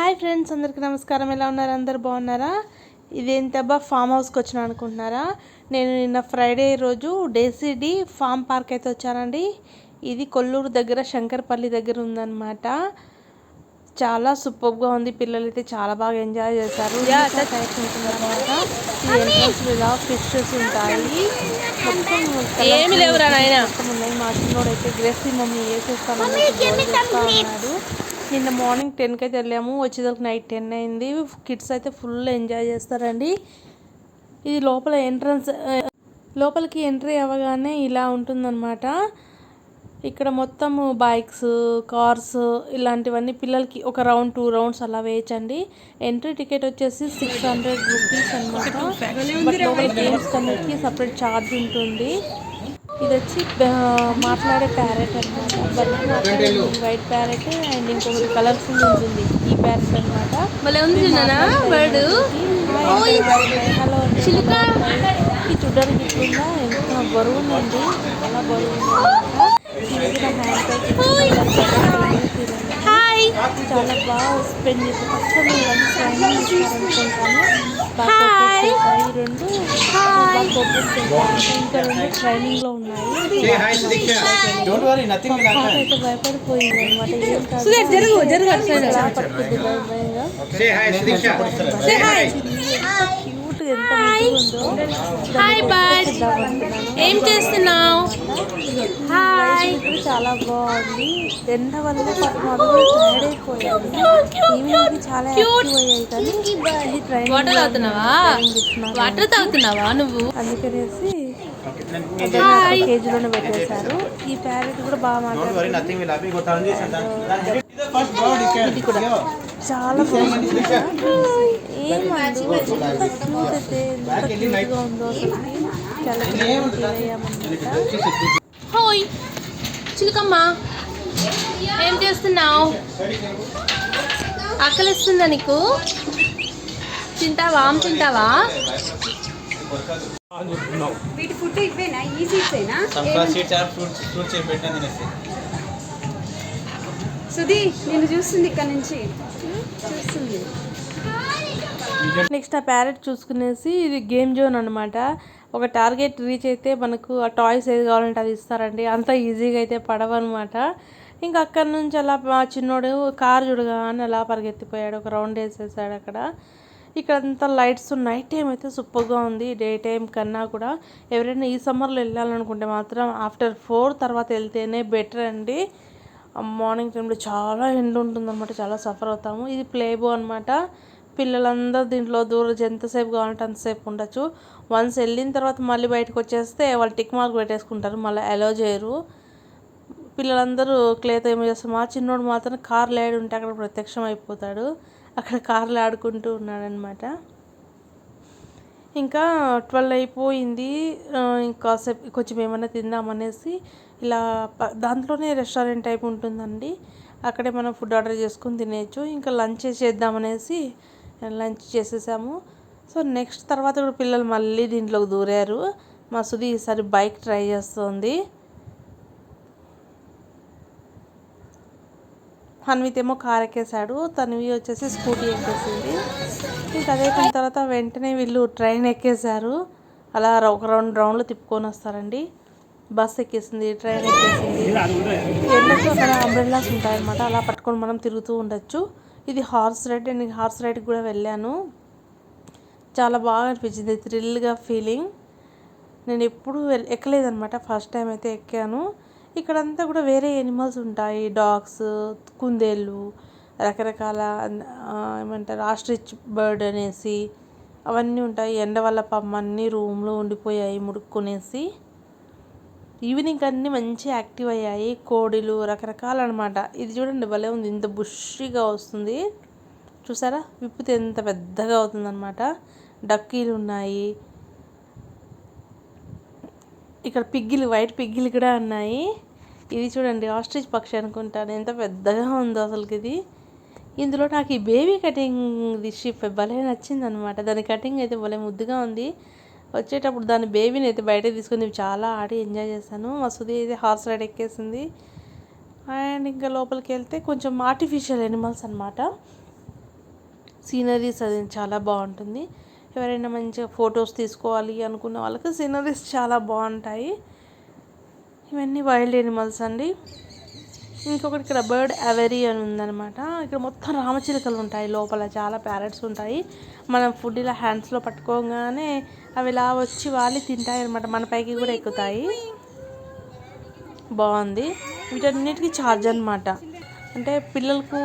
Hi friends అందరికీ నమస్కారం. ఎలా ఉన్నారు? అందరు బాగున్నారా? ఇదేంటబ్బా ఫామ్ హౌస్కి వచ్చిన అనుకుంటున్నారా? నేను నిన్న ఫ్రైడే రోజు డేసిడి ఫామ్ పార్క్ అయితే వచ్చానండి. ఇది కొల్లూరు దగ్గర శంకర్పల్లి దగ్గర ఉందన్నమాట. చాలా సూపర్గా ఉంది. పిల్లలు అయితే చాలా బాగా ఎంజాయ్ చేశారు. టైప్స్ ఉంటుందన్నమాట ఈ ఎంట్రన్స్ ఇలా ఫిషెస్ ఉంటాయి. మొత్తం ఏమి లేవురా నాయనా? మొత్తం ఉన్నాయి. మా చిన్నోడు అయితే గ్రేసీ మమ్మీ వేసేస్తాను చేస్తా ఉన్నాడు నిన్న మార్నింగ్ టెన్కి అయితే వెళ్ళాము వచ్చేసరికి నైట్ టెన్ అయింది. కిడ్స్ అయితే ఫుల్ ఎంజాయ్ చేస్తారండి. ఇది లోపల ఎంట్రన్స్ లోపలికి ఎంట్రీ అవ్వగానే ఇలా ఉంటుందన్నమాట. ఇక్కడ మొత్తం బైక్స్ కార్స్ ఇలాంటివన్నీ పిల్లలకి ఒక రౌండ్ టూ రౌండ్స్ అలా వేయచ్చండి. ఎంట్రీ టికెట్ వచ్చేసి సిక్స్ హండ్రెడ్ రూపీస్ అనమాట బట్ లోపల గేమ్స్ కన్నిటికి సపరేట్ ఛార్జ్ ఉంటుంది. ఇది వచ్చి మాట్లాడే ప్యారెట్ అనమాట బట్ వైట్ ప్యారెట్ అండ్ ఇంకొకటి కలర్ఫుల్ ఉంటుంది. ఈ ప్యారెట్ అనమాట హలో చిలుక. ఇది చూడడానికి ఇట్లుందా? ఎంత బరువు ఉందండి. చాలా బరువు ఉంది ఇది కూడా హ్యాండ్ బ్యాగ్ హాయ్ చాలా బాగా స్పెండ్ చేసి ఫస్ట్ మీరు వన్ ట్రైనింగ్ ఇస్తారనుకుంటాను బాగా రెండు. బాగా ఇంకా రెండు ట్రైనింగ్లో ఉన్నాయి. అయితే భయపడిపోయింది అనమాట ఏం కాదు. సుధీర్, జరుగు, జరుగు అటు side. ఇలా పట్టుకుంది భయం భయంగా ఎంత హాయ్ బర్డ్ ఏం చేస్తున్నావు? హాయ్ ఇప్పుడు చాలా బాగుంది. ఎండ వల్ల టైర్డ్ ఈవినింగ్ చాలా యాక్టివ్ అయ్యాయి కానీ ఇది ట్రైనింగ్ వాటర్ తాగుతున్నావా? వాటర్ తాగుతున్నావా నువ్వు? అందుకనేసి కేజీలోనే పెట్టేశారు. ఈ ప్యారెట్ కూడా బాగా మాట్లాడుతుంది. ఇది కూడా. చాలా బాగుంది. హాయ్. చిలుకమ్మ. ఏం చేస్తున్నావు? ఆకలిస్తుందా నీకు? తింటావా? తింటావా? వీటి ఫుడ్ ఈ తినేస్తాయి. సుధీ నేను చూస్తుంది ఇక్కడ నుంచి. చూస్తుంది. నెక్స్ట్ ఆ ప్యారెట్ చూసుకునేసి ఇది గేమ్ జోన్ అనమాట ఒక టార్గెట్ రీచ్ అయితే మనకు ఆ టాయ్స్ ఏది కావాలంటే అది ఇస్తారండి. అంత ఈజీగా అయితే పడవన్నమాట. ఇంకా అక్కడి నుంచి అలా చిన్నోడు కారు చూడగానే అలా పరిగెత్తిపోయాడు. ఒక రౌండ్ వేసేసాడు అక్కడ. ఇక్కడ అంతా లైట్స్ నైట్ టైం అయితే సూపర్గా ఉంది. డే టైం కన్నా కూడా ఎవరైనా ఈ సమ్మర్లో వెళ్ళాలనుకుంటే మాత్రం ఆఫ్టర్ ఫోర్ తర్వాత వెళ్తేనే బెటర్ అండి. మార్నింగ్ టైంలో చాలా ఎండ ఉంటుందన్నమాట. చాలా సఫర్ అవుతాము. ఇది ప్లేబో అనమాట పిల్లలందరూ దీంట్లో దూరం ఎంతసేపు కావాలంటే అంతసేపు ఉండొచ్చు. వన్స్ వెళ్ళిన తర్వాత మళ్ళీ బయటకు వచ్చేస్తే వాళ్ళు టిక్ మార్క్ పెట్టేసుకుంటారు మళ్ళీ అలో చేయరు. పిల్లలందరూ క్లేతో ఏమో చేస్తారు? మా చిన్నోడు మాత్రం కార్లు ఆడి ఉంటే అక్కడ ప్రత్యక్షం అయిపోతాడు. అక్కడ కార్లు ఆడుకుంటూ ఉన్నాడనమాట ఇంకా ట్వెల్వ్ అయిపోయింది. ఇంకా సేపు కొంచెం ఏమైనా తిందామనేసి ఇలా దాంట్లోనే రెస్టారెంట్ టైప్ ఉంటుందండి. అక్కడే మనం ఫుడ్ ఆర్డర్ చేసుకుని తినేయచ్చు. ఇంకా లంచ్ చేద్దామనేసి లంచ్ చేసేసాము. సో నెక్స్ట్ తర్వాత కూడా పిల్లలు మళ్ళీ దీంట్లోకి దూరారు. మా సుధి ఈసారి బైక్ ట్రై చేస్తుంది. హన్విత్ ఏమో కార్ ఎక్కేసాడు తనవి వచ్చేసి స్కూటీ ఎక్కేసింది. ఇంకా అదే తర్వాత వెంటనే వీళ్ళు ట్రైన్ ఎక్కేసారు అలా ఒక రెండు రౌండ్లు తిప్పుకొని వస్తారండి. బస్ ఎక్కేసింది ట్రైన్ ఎక్కేసింది. ఎండకు అక్కడ అంబ్రెల్లాస్ ఉంటాయన్నమాట. అలా పట్టుకొని మనం తిరుగుతూ ఉండొచ్చు. ఇది హార్స్ రైడ్ నేను హార్స్ రైడ్కి కూడా వెళ్ళాను. చాలా బాగా అనిపించింది థ్రిల్గా ఫీలింగ్. నేను ఎప్పుడు ఎక్కలేదనమాట ఫస్ట్ టైం అయితే ఎక్కాను. ఇక్కడంతా కూడా వేరే ఎనిమల్స్ ఉంటాయి డాగ్స్ కుందేళ్ళు రకరకాల ఏమంటారు ఆస్ట్రిచ్ బర్డ్ అనేసి అవన్నీ ఉంటాయి. ఎండ వల్ల పమ్మన్నీ రూమ్లో ఉండిపోయాయి ముడుక్కునేసి. ఈవినింగ్ అన్నీ మంచి యాక్టివ్ అయ్యాయి. కోడిలు రకరకాలు అనమాట ఇది చూడండి భలే ఉంది. ఇంత బుష్గా వస్తుంది. చూసారా? విప్పితే ఎంత పెద్దగా అవుతుందన్నమాట. డక్కీలు ఉన్నాయి. ఇక్కడ పిగ్గిలు వైట్ పిగ్గిలు కూడా ఉన్నాయి. ఇది చూడండి ఆస్ట్రిచ్ పక్షి అనుకుంటాను ఎంత పెద్దగా ఉందో అసలుకి ఇది. ఇందులో నాకు ఈ బేబీ కటింగ్ షిప్ భలే నచ్చింది అనమాట దాని కటింగ్ అయితే భలే ముద్దుగా ఉంది. వచ్చేటప్పుడు దాని బేబీని అయితే బయటకు తీసుకుని చాలా ఆడి ఎంజాయ్ చేశాను. మా అయితే హార్స్ రైడ్ ఎక్కేసింది. అండ్ ఇంకా లోపలికి వెళ్తే కొంచెం ఆర్టిఫిషియల్ ఎనిమల్స్ అనమాట సీనరీస్ అది చాలా బాగుంటుంది. ఎవరైనా మంచిగా ఫొటోస్ తీసుకోవాలి అనుకున్న వాళ్ళకి సీనరీస్ చాలా బాగుంటాయి. ఇవన్నీ వైల్డ్ ఎనిమల్స్ అండి. ఇంకొకటి ఇక్కడ బర్డ్ అవెరీ అని ఉందన్నమాట. ఇక్కడ మొత్తం రామచిలుకలు ఉంటాయి. లోపల చాలా ప్యారెట్స్ ఉంటాయి. మనం ఫుడ్ ఇలా హ్యాండ్స్లో పట్టుకోగానే అవి ఇలా వచ్చి వాళ్ళు తింటాయి అనమాట మన పైకి కూడా ఎక్కుతాయి. బాగుంది. వీటన్నిటికీ ఛార్జ్ అనమాట అంటే పిల్లలకు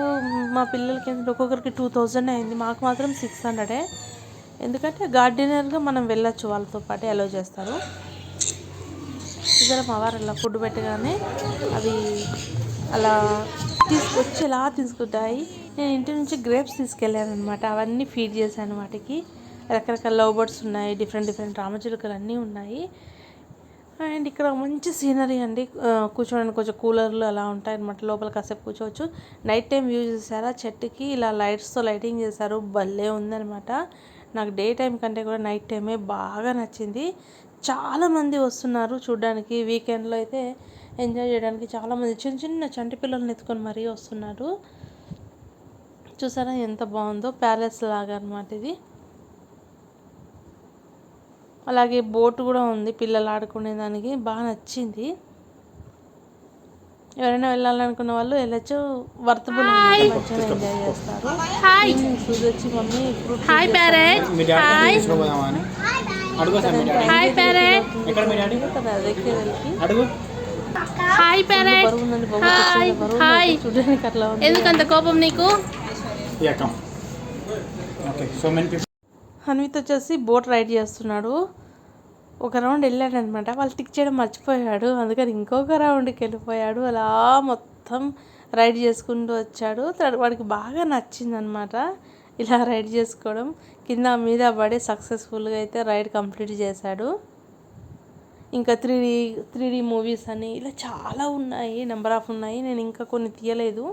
మా పిల్లలకి ఒక్కొక్కరికి టూ థౌజండ్ అయింది. మాకు మాత్రం సిక్స్ హండ్రెడే ఎందుకంటే గార్డెనర్గా మనం వెళ్ళొచ్చు వాళ్ళతో పాటు అలో చేస్తారు. ఇద్దరు మా వారు అలా ఫుడ్ పెట్టగానే అవి అలా తీసుకొచ్చి ఎలా తీసుకుంటాయి? నేను ఇంటి నుంచి గ్రేప్స్ తీసుకెళ్ళాను అనమాట అవన్నీ ఫీడ్ చేశాను వాటికి. రకరకాల లవ్ బర్డ్స్ ఉన్నాయి డిఫరెంట్ డిఫరెంట్ రామచిలుకలు అన్నీ ఉన్నాయి. అండ్ ఇక్కడ మంచి సీనరీ అండి. కూర్చోడానికి కొంచెం కూలర్లు అలా ఉంటాయి అనమాట లోపల కాసేపు కూర్చోవచ్చు. నైట్ టైం యూజ్ చేశారా చెట్టుకి ఇలా లైట్స్తో లైటింగ్ చేశారు. భలే ఉందనమాట నాకు డే టైం కంటే కూడా నైట్ టైమే బాగా నచ్చింది. చాలామంది వస్తున్నారు చూడడానికి. వీకెండ్లో అయితే ఎంజాయ్ చేయడానికి చాలామంది చిన్న చిన్న చంటి పిల్లల్ని ఎత్తుకొని మరీ వస్తున్నారు. చూసారా ఎంత బాగుందో? ప్యాలెస్ లాగా అనమాట ఇది. అలాగే బోట్ కూడా ఉంది పిల్లలు ఆడుకునే దానికి. బాగా నచ్చింది. ఎవరైనా వెళ్ళాలనుకున్న వాళ్ళు వెళ్ళచ్చు. వర్తబుల్ మంచిగా ఎంజాయ్ చేస్తారు. సూది వచ్చి mummy hi parrot hi hi parrot అడుగు హాయ్ ప్యారెట్ హాయ్ హాయ్. చూడడానికి అట్లా ఎందుకంత కోపం నీకు? Yeah come okay so many Hanvith వచ్చేసి బోట్ రైడ్ చేస్తున్నాడు. ఒక రౌండ్ వెళ్ళాడు అనమాట వాళ్ళు టిక్ చేయడం మర్చిపోయాడు. అందుకని ఇంకొక రౌండ్కి వెళ్ళిపోయాడు. అలా మొత్తం రైడ్ చేసుకుంటూ వచ్చాడు. వాడికి బాగా నచ్చిందనమాట ఇలా రైడ్ చేసుకోవడం. కింద మీద పడి సక్సెస్ఫుల్గా అయితే రైడ్ కంప్లీట్ చేశాడు. ఇంకా three D three D movies అని ఇలా చాలా ఉన్నాయి. నెంబర్ ఆఫ్ ఉన్నాయి. నేను ఇంకా కొన్ని తీయలేదు.